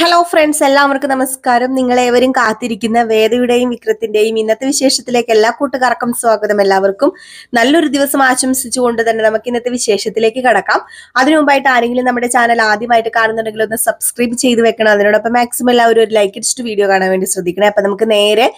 Hello friends എല്ലാവർക്കും നമസ്കാരം. നിങ്ങളേവരും കാത്തിരിക്കുന്ന വേദയുടെയും വിക്രത്തിന്റെയും ഇന്നത്തെ വിശേഷത്തിലേക്ക് എല്ലാ കൂട്ടുകാർക്കും സ്വാഗതം എല്ലാവർക്കും. നല്ലൊരു ദിവസം ആശംസിച്ചുകൊണ്ട് തന്നെ നമുക്ക് ഇന്നത്തെ വിശേഷത്തിലേക്ക് കടക്കാം. അതിനു മുമ്പായിട്ട് ആരെങ്കിലും നമ്മുടെ ചാനൽ ആദ്യമായിട്ട് കാണുന്നുണ്ടെങ്കിൽ ഒന്ന് സബ്സ്ക്രൈബ് ചെയ്ത് വെക്കണം. അതിനോടൊപ്പം മാക്സിമം എല്ലാവരും ഒരു ലൈക്ക് ഇടിച്ചിട്ട് വീഡിയോ കാണാൻ വേണ്ടി ശ്രദ്ധിക്കണം. അപ്പൊ നമുക്ക് നേരെ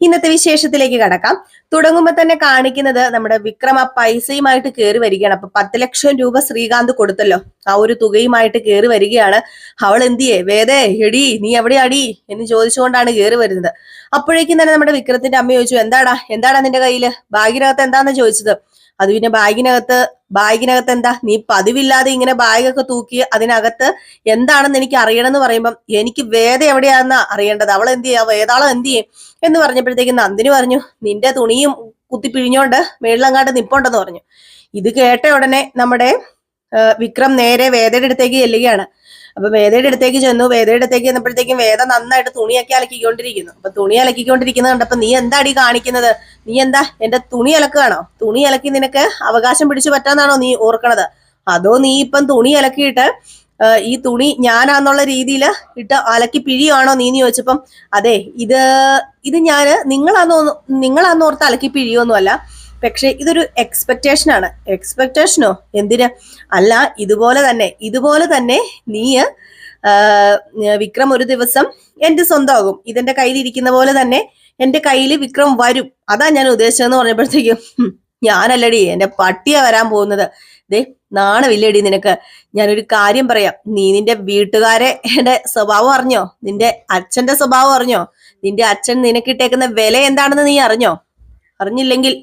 ഇന്നത്തെ വിശേഷത്തിലേക്ക് കടക്കാം. തുടങ്ങുമ്പോൾ തന്നെ കാണിക്കുന്നത് നമ്മുടെ വിക്രം പൈസയുമായിട്ട് കയറി വരികയാണ്. അപ്പൊ പത്ത് ലക്ഷം രൂപ ശ്രീകാന്ത് കൊടുത്തല്ലോ. ആ ഒരു തുകയുമായിട്ട് കയറി വരികയാണ്. അവൾ എന്തിയേ വേദേ എടി നീ എവിടെ അടി എന്ന് ചോദിച്ചുകൊണ്ടാണ് കയറി വരുന്നത്. അപ്പോഴേക്കും തന്നെ നമ്മുടെ വിക്രത്തിന്റെ അമ്മ ചോദിച്ചു എന്താടാ? എന്താടാ നിന്റെ കയ്യിൽ? ബാഗിനകത്ത് എന്താന്ന് ചോദിച്ചത്? അത് പിന്നെ ബാഗിനകത്ത് ബാഗിനകത്ത് എന്താ നീ പതിവില്ലാതെ ഇങ്ങനെ ബാഗൊക്കെ തൂക്കി അതിനകത്ത് എന്താണെന്ന് എനിക്ക് അറിയണം എന്ന് പറയുമ്പം എനിക്ക് വേദ എവിടെയാണെന്ന് അറിയേണ്ടത്? അവൾ എന്ത് ചെയ്യാ? വേതാളം എന്ത് ചെയ്യും? എന്ന് പറഞ്ഞപ്പോഴത്തേക്ക് നന്ദിനി പറഞ്ഞു നിന്റെ തുണിയും കുത്തി പിഴിഞ്ഞോണ്ട് മേളിലങ്ങാണ്ട് നിപ്പുണ്ടെന്ന് പറഞ്ഞു. ഇത് കേട്ട ഉടനെ നമ്മുടെ വിക്രം നേരെ വേദയുടെ അടുത്തേക്ക് ചെല്ലുകയാണ്. അപ്പൊ വേദയുടെ അടുത്തേക്ക് ചെന്നു. വേദയുടെ അടുത്തേക്ക് ചെന്നപ്പോഴത്തേക്കും വേദ നന്നായിട്ട് തുണിയൊക്കെ അലക്കിക്കൊണ്ടിരിക്കുന്നു. അപ്പൊ തുണി അലക്കിക്കൊണ്ടിരിക്കുന്നത് കണ്ടപ്പോ നീ എന്താടി കാണിക്കുന്നത്? നീ എന്താ എന്റെ തുണി അലക്കുകയാണോ? തുണി അലക്കി നിനക്ക് അവകാശം പിടിച്ചു പറ്റാന്നാണോ നീ ഓർക്കണത്? അതോ നീ ഇപ്പം തുണി അലക്കിയിട്ട് ഈ തുണി ഞാനാന്നുള്ള രീതിയിൽ ഇട്ട് അലക്കി പിഴിയാണോ നീ എന്ന് ചോദിച്ചപ്പം അതെ ഇത് ഇത് ഞാൻ നിങ്ങളാന്നോ നിങ്ങളാന്ന് ഓർത്ത് അലക്കി പിഴിയൊന്നുമല്ല പക്ഷെ ഇതൊരു എക്സ്പെക്ടേഷൻ ആണ്. എക്സ്പെക്ടേഷനോ എന്തിന്? അല്ല ഇതുപോലെ തന്നെ ഇതുപോലെ തന്നെ നീ വിക്രം ഒരു ദിവസം എന്റെ സ്വന്തമാകും. ഇതെന്റെ കയ്യിൽ ഇരിക്കുന്ന പോലെ തന്നെ എന്റെ കയ്യിൽ വിക്രം വരും. അതാ ഞാൻ ഉദ്ദേശിച്ചതെന്ന് പറഞ്ഞപ്പോഴത്തേക്കും "ഹും, ഞാനല്ലടി എന്റെ പട്ടിയാ വരാൻ പോകുന്നത്. ദേ നാണമില്ലടി നിനക്ക്. ഞാനൊരു കാര്യം പറയാം. നീ നിന്റെ വീട്ടുകാരെ സ്വഭാവം അറിഞ്ഞോ? നിന്റെ അച്ഛന്റെ സ്വഭാവം അറിഞ്ഞോ? നിന്റെ അച്ഛൻ നിനക്കിട്ടേക്കുന്ന വില എന്താണെന്ന് നീ അറിഞ്ഞോ? അറിഞ്ഞില്ലെങ്കിൽ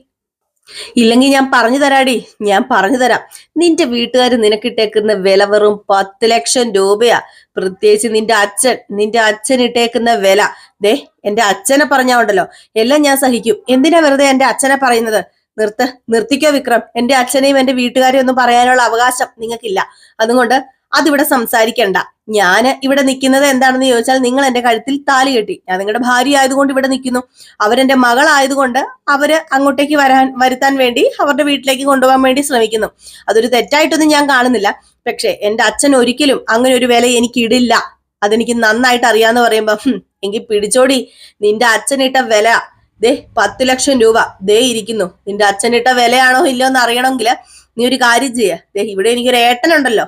ഇല്ലെങ്കിൽ ഞാൻ പറഞ്ഞു തരാടി ഞാൻ പറഞ്ഞു തരാം. നിന്റെ വീട്ടുകാർ നിനക്കിട്ടേക്കുന്ന വില വെറും പത്ത് ലക്ഷം രൂപയാ. പ്രത്യേകിച്ച് നിന്റെ അച്ഛൻ നിന്റെ അച്ഛൻ ഇട്ടേക്കുന്ന വില. ദേ എന്റെ അച്ഛനെ പറഞ്ഞാണ്ടല്ലോ എല്ലാം ഞാൻ സഹിക്കും. എന്തിനാ വെറുതെ എന്റെ അച്ഛനെ പറയുന്നത്? നിർത്ത് നിർത്തിക്കോ വിക്രം. എന്റെ അച്ഛനെയും എന്റെ വീട്ടുകാരെയും ഒന്നും പറയാനുള്ള അവകാശം നിങ്ങൾക്കില്ല. അതുകൊണ്ട് അതിവിടെ സംസാരിക്കണ്ട. ഞാൻ ഇവിടെ നിൽക്കുന്നത് എന്താണെന്ന് ചോദിച്ചാൽ നിങ്ങൾ എന്റെ കഴുത്തിൽ താലി കെട്ടി. ഞാൻ നിങ്ങളുടെ ഭാര്യ ആയതുകൊണ്ട് ഇവിടെ നിൽക്കുന്നു. അവരെന്റെ മകളായതുകൊണ്ട് അവർ അങ്ങോട്ടേക്ക് വരാൻ വരുത്താൻ വേണ്ടി അവരുടെ വീട്ടിലേക്ക് കൊണ്ടുപോകാൻ വേണ്ടി ശ്രമിക്കുന്നു. അതൊരു തെറ്റായിട്ടൊന്നും ഞാൻ കാണുന്നില്ല. പക്ഷെ എന്റെ അച്ഛൻ ഒരിക്കലും അങ്ങനെ ഒരു വില എനിക്ക് ഇടില്ല. അതെനിക്ക് നന്നായിട്ട് അറിയാന്ന് പറയുമ്പോ "ഹും, എങ്കിൽ പിടിച്ചോടി. നിന്റെ അച്ഛനിട്ട വില ദേ പത്ത് ലക്ഷം രൂപ ദേ ഇരിക്കുന്നു. നിന്റെ അച്ഛനിട്ട വിലയാണോ ഇല്ലയോ എന്ന് അറിയണമെങ്കിൽ നീ ഒരു കാര്യം ചെയ്യ. ഇവിടെ എനിക്കൊരു ഏട്ടനുണ്ടല്ലോ.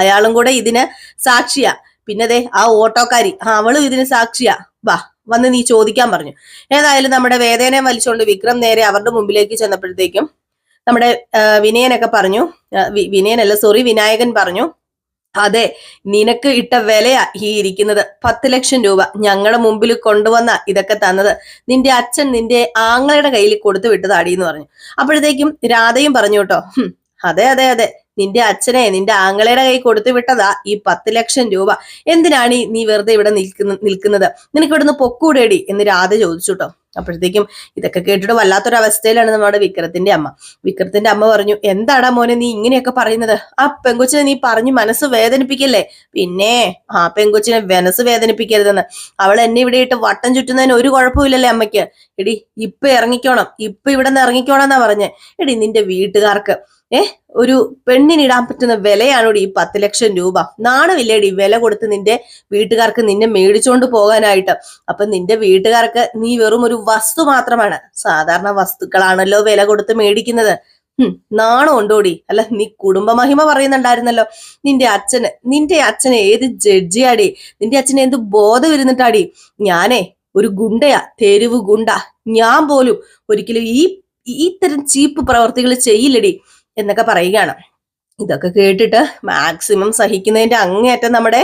അയാളും കൂടെ ഇതിന് സാക്ഷിയാ. പിന്നെ ദേ ആ ഓട്ടോക്കാരി അവളും ഇതിന് സാക്ഷിയാ. വാ വന്ന് നീ ചോദിക്കാൻ പറഞ്ഞു. ഏതായാലും നമ്മുടെ വേദനയെ വലിച്ചുകൊണ്ട് വിക്രം നേരെ അവരുടെ മുമ്പിലേക്ക് ചെന്നപ്പോഴത്തേക്കും നമ്മുടെ വിനയനൊക്കെ പറഞ്ഞു. വിനയനല്ല സോറി വിനായകൻ പറഞ്ഞു. അതെ നിനക്ക് ഇട്ട വിലയാ ഈ ഇരിക്കുന്നത്. പത്ത് ലക്ഷം രൂപ ഞങ്ങളുടെ മുമ്പിൽ കൊണ്ടുവന്ന ഇതൊക്കെ തന്നത്. നിന്റെ അച്ഛൻ നിന്റെ ആങ്ങളുടെ കയ്യിൽ കൊടുത്തു വിട്ടതാടി എന്ന് പറഞ്ഞു. അപ്പോഴത്തേക്കും രാധയും പറഞ്ഞു കേട്ടോ "ഹും, അതെ അതെ അതെ. നിന്റെ അച്ഛനെ നിന്റെ ആങ്ങളയുടെ കൈ കൊടുത്തു വിട്ടതാ ഈ പത്ത് ലക്ഷം രൂപ. എന്തിനാണ് നീ വെറുതെ ഇവിടെ നിൽക്കുന്ന നിൽക്കുന്നത്? നിനക്ക് ഇവിടുന്ന് പൊക്കൂടേടി എന്ന് രാധ ചോദിച്ചു കേട്ടോ. അപ്പോഴത്തേക്കും ഇതൊക്കെ കേട്ടിട്ട് വല്ലാത്തൊരവസ്ഥയിലാണ് നമ്മുടെ വിക്രത്തിന്റെ അമ്മ. വിക്രത്തിന്റെ അമ്മ പറഞ്ഞു എന്താടാ മോനെ നീ ഇങ്ങനെയൊക്കെ പറയുന്നത്? ആ പെങ്കൊച്ചിനെ നീ പറഞ്ഞു മനസ്സ് വേദനിപ്പിക്കല്ലേ? പിന്നെ ആ പെങ്കൊച്ചിനെ മനസ്സ് വേദനിപ്പിക്കരുതെന്ന്. അവൾ എന്നെ ഇവിടെ ഇട്ട് വട്ടം ചുറ്റുന്നതിന് ഒരു കുഴപ്പമില്ലല്ലേ അമ്മയ്ക്ക്? എടി ഇപ്പൊ ഇറങ്ങിക്കോണം. ഇപ്പൊ ഇവിടെ നിന്ന് ഇറങ്ങിക്കോണം എന്നാ പറഞ്ഞേ. എടി നിന്റെ വീട്ടുകാർക്ക് ഏ ഒരു പെണ്ണിനിടാൻ പറ്റുന്ന വിലയാണോടി ഈ പത്ത് ലക്ഷം രൂപ? നാണമില്ലേടി വില കൊടുത്ത് നിന്റെ വീട്ടുകാർക്ക് നിന്നെ മേടിച്ചോണ്ട് പോകാനായിട്ട്. അപ്പൊ നിന്റെ വീട്ടുകാർക്ക് നീ വെറും ഒരു വസ്തു മാത്രമാണ്. സാധാരണ വസ്തുക്കളാണല്ലോ വില കൊടുത്ത് മേടിക്കുന്നത്. നാണോ ഉണ്ടോടി? അല്ല നീ കുടുംബമഹിമ പറയുന്നുണ്ടായിരുന്നല്ലോ. നിന്റെ അച്ഛന് നിന്റെ അച്ഛനെ ഏത് ജഡ്ജിയാടി? നിന്റെ അച്ഛന് എന്ത് ബോധം ഇരുന്നിട്ടാടി? ഞാനേ ഒരു ഗുണ്ടയാ തെരുവ് ഗുണ്ട. ഞാൻ പോലും ഒരിക്കലും ഈ ഇത്തരം ചീപ്പ് പ്രവർത്തികൾ ചെയ്യില്ലടി എന്നൊക്കെ പറയുകയാണ്. ഇതൊക്കെ കേട്ടിട്ട് മാക്സിമം സഹിക്കുന്നതിന്റെ അങ്ങേയറ്റം നമ്മുടെ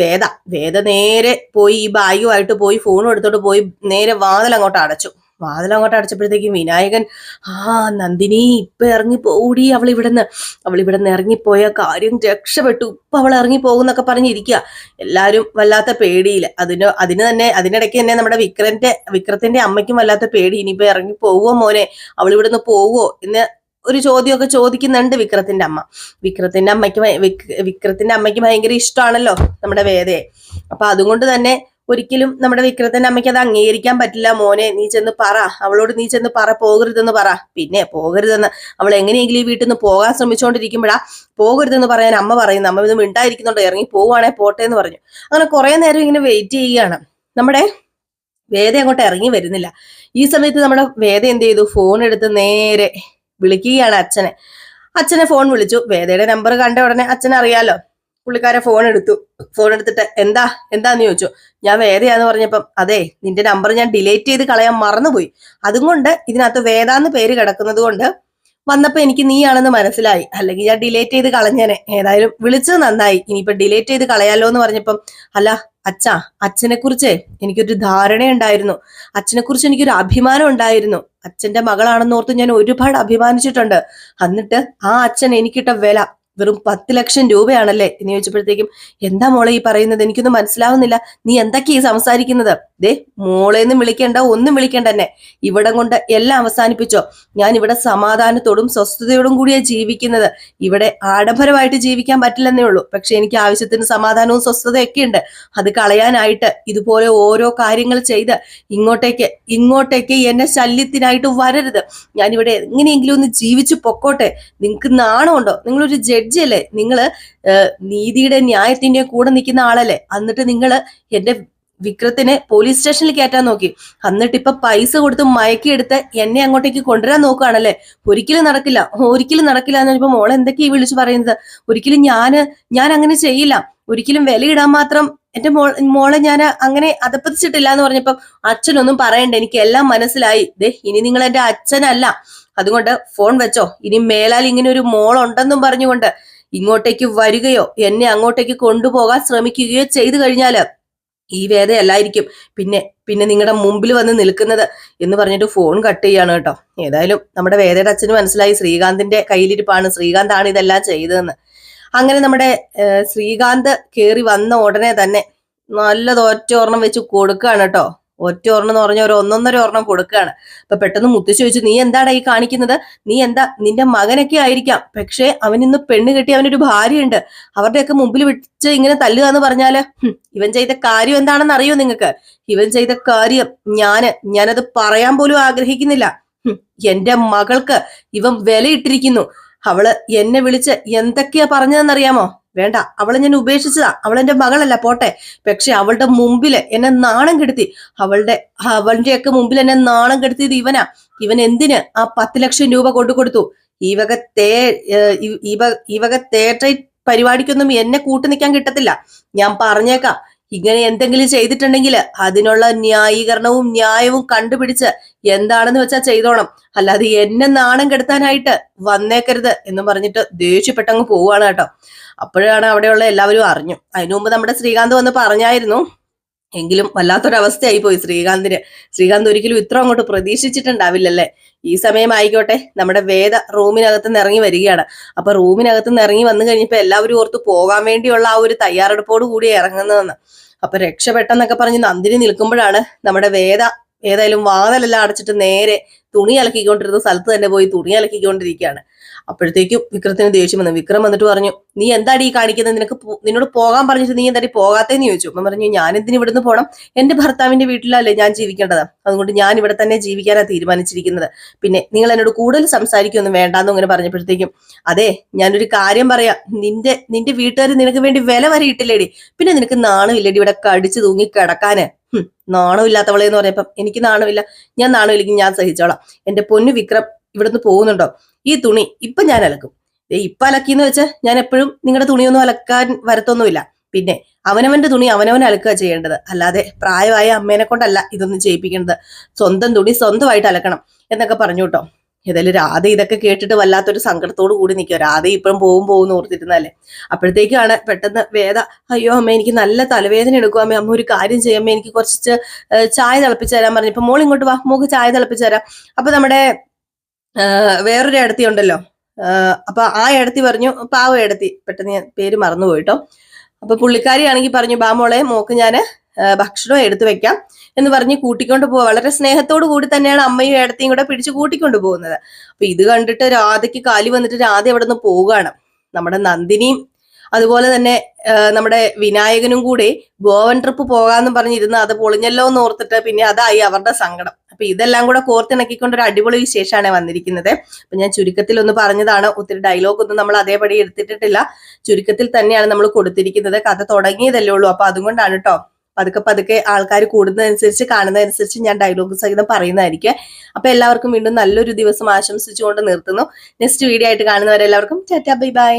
വേദ. വേദ നേരെ പോയി ഈ ബാഗുമായിട്ട് പോയി ഫോൺ എടുത്തോട്ട് പോയി നേരെ വാതിൽ അങ്ങോട്ട് അടച്ചു. വാതിൽ അങ്ങോട്ട് അടച്ചപ്പോഴത്തേക്കും വിനായകൻ ആ നന്ദിനി ഇപ്പൊ ഇറങ്ങി പോടി അവൾ ഇവിടുന്ന് അവൾ ഇവിടുന്ന് ഇറങ്ങിപ്പോയ കാര്യം രക്ഷപ്പെട്ടു. ഇപ്പൊ അവൾ ഇറങ്ങി പോകുന്നൊക്കെ പറഞ്ഞിരിക്കുക എല്ലാരും വല്ലാത്ത പേടിയില്ല അതിന് അതിന് തന്നെ അതിനിടയ്ക്ക് തന്നെ നമ്മുടെ വിക്രന്റെ വിക്രത്തിന്റെ അമ്മയ്ക്കും വല്ലാത്ത പേടി. ഇനിയിപ്പോ ഇറങ്ങി പോവോ മോനെ? അവൾ ഇവിടുന്ന് പോവോ എന്ന് ഒരു ചോദ്യമൊക്കെ ചോദിക്കുന്നുണ്ട് വിക്രത്തിന്റെ അമ്മ. വിക്രത്തിന്റെ അമ്മയ്ക്ക് വിക്രത്തിന്റെ അമ്മയ്ക്ക് ഭയങ്കര ഇഷ്ടമാണല്ലോ നമ്മുടെ വേദയെ. അപ്പൊ അതുകൊണ്ട് തന്നെ ഒരിക്കലും നമ്മുടെ വിക്രത്തിന്റെ അമ്മയ്ക്ക് അത് അംഗീകരിക്കാൻ പറ്റില്ല. മോനെ നീ ചെന്ന് പറ. അവളോട് നീ ചെന്ന് പറ. പോകരുതെന്ന് പറ. പിന്നെ പോകരുതെന്ന് അവൾ എങ്ങനെയെങ്കിലും ഈ വീട്ടിൽ നിന്ന് പോകാൻ ശ്രമിച്ചുകൊണ്ടിരിക്കുമ്പോഴാ പോകരുതെന്ന് പറയാൻ അമ്മ പറയുന്നു അമ്മ ഇത് മിണ്ടായിരിക്കുന്നുണ്ട്. ഇറങ്ങി പോവാണേ പോട്ടെ എന്ന് പറഞ്ഞു. അങ്ങനെ കുറെ നേരം ഇങ്ങനെ വെയിറ്റ് ചെയ്യുകയാണ്. നമ്മുടെ വേദ അങ്ങോട്ട് ഇറങ്ങി വരുന്നില്ല. ഈ സമയത്ത് നമ്മുടെ വേദ എന്ത് ചെയ്തു? ഫോൺ എടുത്ത് നേരെ വിളിക്കുകയാണ് അച്ഛനെ. അച്ഛനെ ഫോൺ വിളിച്ചു. വേദയുടെ നമ്പർ കണ്ട ഉടനെ അച്ഛൻ അറിയാലോ. പുള്ളിക്കാരെ ഫോൺ എടുത്തു. ഫോൺ എടുത്തിട്ട് എന്താ? എന്താന്ന് ചോദിച്ചു. ഞാൻ വേദയാന്ന് പറഞ്ഞപ്പം അതെ നിന്റെ നമ്പർ ഞാൻ ഡിലീറ്റ് ചെയ്ത് കളയാൻ മറന്നുപോയി. അതുകൊണ്ട് ഇതിനകത്ത് വേദാന്ന് പേര് കിടക്കുന്നത് കൊണ്ട് വന്നപ്പോ എനിക്ക് നീയാണെന്ന് മനസ്സിലായി. അല്ലെങ്കിൽ ഞാൻ ഡിലേറ്റ് ചെയ്ത് കളഞ്ഞേനെ. ഏതായാലും വിളിച്ചത് നന്നായി. ഇനിയിപ്പൊ ഡിലേറ്റ് ചെയ്ത് കളയാലോ എന്ന് പറഞ്ഞപ്പം അല്ല അച്ഛാ അച്ഛനെ കുറിച്ച് എനിക്കൊരു ധാരണയുണ്ടായിരുന്നു. അച്ഛനെ കുറിച്ച് എനിക്കൊരു അഭിമാനം ഉണ്ടായിരുന്നു അച്ഛന്റെ മകളാണെന്നോർത്ത് ഞാൻ ഒരുപാട് അഭിമാനിച്ചിട്ടുണ്ട്. എന്നിട്ട് ആ അച്ഛൻ എനിക്കിട്ട വില വെറും പത്ത് ലക്ഷം രൂപയാണല്ലേ? എന്ന് ചോദിച്ചപ്പോഴത്തേക്കും എന്താ മോളെ ഈ പറയുന്നത്? എനിക്കൊന്നും മനസ്സിലാവുന്നില്ല. നീ എന്തൊക്കെയാ ഈ സംസാരിക്കുന്നത്? ദേ മോളെന്നും വിളിക്കേണ്ട ഒന്നും വിളിക്കേണ്ട തന്നെ ഇവിടം കൊണ്ട് എല്ലാം അവസാനിപ്പിച്ചോ. ഞാൻ ഇവിടെ സമാധാനത്തോടും സ്വസ്ഥതയോടും കൂടിയാ ജീവിക്കുന്നത്. ഇവിടെ ആഡംബരമായിട്ട് ജീവിക്കാൻ പറ്റില്ലെന്നേ ഉള്ളൂ. പക്ഷെ എനിക്ക് ആവശ്യത്തിന് സമാധാനവും സ്വസ്ഥതയൊക്കെ ഉണ്ട്. അത് കളയാനായിട്ട് ഇതുപോലെ ഓരോ കാര്യങ്ങൾ ചെയ്ത് ഇങ്ങോട്ടേക്ക് ഇങ്ങോട്ടേക്ക് എന്നെ ശല്യത്തിനായിട്ട് വരരുത്. ഞാനിവിടെ എങ്ങനെയെങ്കിലും ഒന്ന് ജീവിച്ചു പൊക്കോട്ടെ. നിങ്ങൾക്ക് നാണമുണ്ടോ? നിങ്ങളൊരു നിങ്ങൾ ഏഹ്, നീതിയുടെ ന്യായത്തിന്റെ കൂടെ നിൽക്കുന്ന ആളല്ലേ? എന്നിട്ട് നിങ്ങൾ എന്റെ വിക്രത്തിനെ പോലീസ് സ്റ്റേഷനിൽ കയറ്റാൻ നോക്കി. എന്നിട്ട് ഇപ്പൊ പൈസ കൊടുത്ത് മയക്കിയെടുത്ത് എന്നെ അങ്ങോട്ടേക്ക് കൊണ്ടുവരാൻ നോക്കുകയാണല്ലേ? ഒരിക്കലും നടക്കില്ല. ഒരിക്കലും നടക്കില്ല എന്ന് പറഞ്ഞപ്പോ മോളെ എന്തൊക്കെയാ ഈ വിളിച്ചു പറയുന്നത്? ഒരിക്കലും ഞാൻ ഞാൻ അങ്ങനെ ചെയ്യില്ല. ഒരിക്കലും വിലയിടാൻ മാത്രം എന്റെ മോൾ മോളെ ഞാൻ അങ്ങനെ അതപ്പതിച്ചിട്ടില്ല എന്ന് പറഞ്ഞപ്പം അച്ഛനൊന്നും പറയണ്ട. എനിക്ക് എല്ലാം മനസ്സിലായി. ദേ ഇനി നിങ്ങൾ എന്റെ അച്ഛനല്ല. അതുകൊണ്ട് ഫോൺ വെച്ചോ. ഇനി മേലാൽ ഇങ്ങനെ ഒരു മോൾ ഉണ്ടെന്നും പറഞ്ഞുകൊണ്ട് ഇങ്ങോട്ടേക്ക് വരികയോ എന്നെ അങ്ങോട്ടേക്ക് കൊണ്ടുപോകാൻ ശ്രമിക്കുകയോ ചെയ്തു കഴിഞ്ഞാൽ ഈ വേദയല്ലായിരിക്കും പിന്നെ പിന്നെ നിങ്ങളുടെ മുമ്പിൽ വന്ന് നിൽക്കുന്നത് എന്ന് പറഞ്ഞിട്ട് ഫോൺ കട്ട് ചെയ്യാണ് കേട്ടോ. ഏതായാലും നമ്മുടെ വേദയുടെ അച്ഛന് മനസ്സിലായി ശ്രീകാന്തിന്റെ കയ്യിലിരിപ്പാണ്. ശ്രീകാന്താണ് ഇതെല്ലാം ചെയ്തതെന്ന്. അങ്ങനെ നമ്മുടെ ശ്രീകാന്ത് കയറി വന്ന ഉടനെ തന്നെ നല്ല ഒരെണ്ണം വെച്ച് കൊടുക്കുകയാണ് കേട്ടോ. ഒറ്റ ഒരെണ്ണം എന്ന് പറഞ്ഞ ഒരു ഒന്നൊന്നര ഒരെണ്ണം കൊടുക്കുകയാണ്. അപ്പൊ പെട്ടെന്ന് മുത്തു ചോദിച്ചു നീ എന്താടാ ഈ കാണിക്കുന്നത്? നീ എന്താ നിന്റെ മകനൊക്കെ ആയിരിക്കാം. പക്ഷേ അവൻ ഇന്ന് പെണ്ണ് കെട്ടി അവനൊരു ഭാര്യയുണ്ട്. അവരുടെയൊക്കെ മുമ്പിൽ വിളിച്ച് ഇങ്ങനെ തല്ലുക എന്ന് പറഞ്ഞാൽ ഇവൻ ചെയ്ത കാര്യം എന്താണെന്ന് അറിയോ നിങ്ങൾക്ക്? ഇവൻ ചെയ്ത കാര്യം ഞാൻ ഞാനത് പറയാൻ പോലും ആഗ്രഹിക്കുന്നില്ല. എന്റെ മകൾക്ക് ഇവൻ വിലയിട്ടിരിക്കുന്നു. അവൾ എന്നെ വിളിച്ച് എന്തൊക്കെയാ പറഞ്ഞതെന്നറിയാമോ? വേണ്ട അവളെ ഞാൻ ഉപേക്ഷിച്ചതാ. അവൾ എന്റെ മകളല്ല പോട്ടെ. പക്ഷെ അവളുടെ മുമ്പിൽ എന്നെ നാണം കെടുത്തി. അവളുടെ അവളുടെയൊക്കെ മുമ്പിൽ എന്നെ നാണം കെടുത്തിയത് ഇവനാ. ഇവൻ എന്തിന് ആ പത്ത് ലക്ഷം രൂപ കൊണ്ടു കൊടുത്തു? ഈ വക തേ ഈ വക തേറ്റ പരിപാടിക്കൊന്നും എന്നെ കൂട്ടു നിൽക്കാൻ കിട്ടത്തില്ല. ഞാൻ പറഞ്ഞേക്കാം. ഇങ്ങനെ എന്തെങ്കിലും ചെയ്തിട്ടുണ്ടെങ്കിൽ അതിനുള്ള ന്യായീകരണവും ന്യായവും കണ്ടുപിടിച്ച് എന്താണെന്ന് വെച്ചാൽ ചെയ്തോണം. അല്ലാതെ എന്നെ നാണം കെടുത്താനായിട്ട് വന്നേക്കരുത് എന്ന് പറഞ്ഞിട്ട് ദേഷ്യപ്പെട്ടങ്ങ് പോവുകയാണ് കേട്ടോ. അപ്പോഴാണ് അവിടെയുള്ള എല്ലാവരും അറിഞ്ഞു. അതിനു മുമ്പ് നമ്മുടെ ശ്രീകാന്ത് വന്ന് പറഞ്ഞായിരുന്നു എങ്കിലും വല്ലാത്തൊരവസ്ഥയായി പോയി. ശ്രീകാന്തിന് ശ്രീകാന്ത് ഒരിക്കലും ഇത്ര അങ്ങോട്ട് പ്രതീക്ഷിച്ചിട്ടുണ്ടാവില്ലല്ലേ? ഈ സമയമായിക്കോട്ടെ നമ്മുടെ വേദ റൂമിനകത്ത് നിന്ന് ഇറങ്ങി വരികയാണ്. അപ്പൊ റൂമിനകത്ത് നിന്ന് ഇറങ്ങി വന്നു കഴിഞ്ഞപ്പോ എല്ലാവരും ഓർത്ത് പോകാൻ വേണ്ടിയുള്ള ആ ഒരു തയ്യാറെടുപ്പോട് കൂടി ഇറങ്ങുന്നതെന്ന്. അപ്പൊ രക്ഷപ്പെട്ടെന്നൊക്കെ പറഞ്ഞ് നന്ദിനി നിൽക്കുമ്പോഴാണ് നമ്മുടെ വേദ ഏതായാലും വാതിലെല്ലാം അടച്ചിട്ട് നേരെ തുണി അലക്കിക്കൊണ്ടിരുന്ന സ്ഥലത്ത് തന്നെ പോയി തുണി അലക്കിക്കൊണ്ടിരിക്കുകയാണ്. അപ്പോഴത്തേക്കും വിക്രത്തിന് ദേഷ്യം വന്നു. വിക്രം വന്നിട്ട് പറഞ്ഞു നീ എന്താടി ഈ കാണിക്കുന്നത്? നിനക്ക് നിന്നോട് പോകാൻ പറഞ്ഞിട്ട് നീ എന്താടി പോകാത്തേന്ന് ചോദിച്ചു? അപ്പം പറഞ്ഞു ഞാൻ എന്തിനു ഇവിടുന്ന് പോകണം എന്റെ ഭർത്താവിന്റെ വീട്ടിലല്ലേ ഞാൻ ജീവിക്കേണ്ടത്. അതുകൊണ്ട് ഞാൻ ഇവിടെ തന്നെ ജീവിക്കാനാണ് തീരുമാനിച്ചിരിക്കുന്നത്. പിന്നെ നിങ്ങൾ എന്നോട് കൂടുതൽ സംസാരിക്കൊന്നും വേണ്ടാന്ന് അങ്ങനെ പറഞ്ഞപ്പോഴത്തേക്കും അതെ ഞാനൊരു കാര്യം പറയാം. നിന്റെ നിന്റെ വീട്ടുകാർ നിനക്ക് വേണ്ടി വില വരെ ഇട്ടില്ലേടി പിന്നെ നിനക്ക് നാണമില്ലേടി ഇവിടെ കടിച്ചു തൂങ്ങി കിടക്കാന്? നാണമില്ലാത്തവളെ എന്ന് പറഞ്ഞപ്പം എനിക്ക് നാണമില്ല. ഞാൻ നാണമില്ലെങ്കിൽ ഞാൻ സഹിച്ചോളാം. എന്റെ പൊന്നു വിക്രം ഇവിടുന്ന് പോകുന്നുണ്ടോ? ഈ തുണി ഇപ്പൊ ഞാൻ അലക്കും. ഇപ്പൊ അലക്കിന്ന് വെച്ചാൽ ഞാൻ എപ്പോഴും നിങ്ങളുടെ തുണിയൊന്നും അലക്കാൻ വരത്തൊന്നുമില്ല. പിന്നെ അവനവന്റെ തുണി അവനവൻ അലക്കുക ചെയ്യേണ്ടത്. അല്ലാതെ പ്രായമായ അമ്മേനെ കൊണ്ടല്ല ഇതൊന്നും ചെയ്യിപ്പിക്കേണ്ടത് സ്വന്തം തുണി സ്വന്തമായിട്ട് അലക്കണം എന്നൊക്കെ പറഞ്ഞു കേട്ടോ. ഏതായാലും രാധ ഇതൊക്കെ കേട്ടിട്ട് വല്ലാത്തൊരു സങ്കടത്തോട് കൂടി നിൽക്കുക രാധ ഇപ്പോഴും പോകും പോകും ഓർത്തിരുന്നല്ലേ അപ്പോഴത്തേക്കാണ് പെട്ടെന്ന് വേദ അയ്യോ അമ്മ എനിക്ക് നല്ല തലവേദന എടുക്കും അമ്മ. അമ്മ ഒരു കാര്യം ചെയ്യാം. എനിക്ക് കുറച്ച് ചായ തിളപ്പിച്ചു തരാൻ പറഞ്ഞപ്പോ മോൾ ഇങ്ങോട്ട് വാ. മോക്ക് ചായ തിളപ്പിച്ചു തരാം. അപ്പൊ നമ്മുടെ വേറൊരു ഇടത്തി ഉണ്ടല്ലോ. അപ്പൊ ആ ഇടത്തി പറഞ്ഞു പാവ ഇടത്തി പെട്ടെന്ന് ഞാൻ പേര് മറന്നു പോയിട്ടോ അപ്പൊ പുള്ളിക്കാരിയാണെങ്കിൽ പറഞ്ഞു ബാമോളെ മോക്ക് ഞാൻ ഭക്ഷണം എടുത്തു വെക്കാം എന്ന് പറഞ്ഞ് കൂട്ടിക്കൊണ്ട് പോവാ. വളരെ സ്നേഹത്തോടു കൂടി തന്നെയാണ് അമ്മയും ഇടത്തെയും കൂടെ പിടിച്ച് കൂട്ടിക്കൊണ്ട് പോകുന്നത്. അപ്പൊ ഇത് കണ്ടിട്ട് രാധയ്ക്ക് കാലി വന്നിട്ട് രാധ അവിടെ നിന്ന് പോവുകയാണ്. നമ്മുടെ നന്ദിനിയും അതുപോലെ തന്നെ നമ്മുടെ വിനായകനും കൂടി ഗോവൻ ട്രിപ്പ് പോകാന്ന് പറഞ്ഞിരുന്ന് അത് പൊളിഞ്ഞല്ലോ എന്ന് ഓർത്തിട്ട് പിന്നെ അതായി അവരുടെ സങ്കടം. അപ്പൊ ഇതെല്ലാം കൂടെ കോർത്തിണക്കിക്കൊണ്ട് ഒരു അടിപൊളി വിശേഷമാണ് വന്നിരിക്കുന്നത്. അപ്പൊ ഞാൻ ചുരുക്കത്തിൽ ഒന്ന് പറഞ്ഞതാണ് ഒത്തിരി ഡയലോഗ് ഒന്നും നമ്മൾ അതേപടി എടുത്തിട്ടില്ല ചുരുക്കത്തിൽ തന്നെയാണ് നമ്മൾ കൊടുത്തിരിക്കുന്നത്. കഥ തുടങ്ങിയതല്ലേ ഉള്ളൂ. അപ്പൊ അതുകൊണ്ടാണ് കേട്ടോ പതുക്കെ പതുക്കെ ആൾക്കാർ കൂടുന്നതനുസരിച്ച് കാണുന്നതനുസരിച്ച് ഞാൻ ഡയലോഗ് സഹിതം പറയുന്നതായിരിക്കും. അപ്പൊ എല്ലാവർക്കും വീണ്ടും നല്ലൊരു ദിവസം ആശംസിച്ചുകൊണ്ട് നിർത്തുന്നു. നെക്സ്റ്റ് വീഡിയോ ആയിട്ട് കാണുന്നവരെല്ലാവർക്കും ടാറ്റാ ബൈ ബൈ.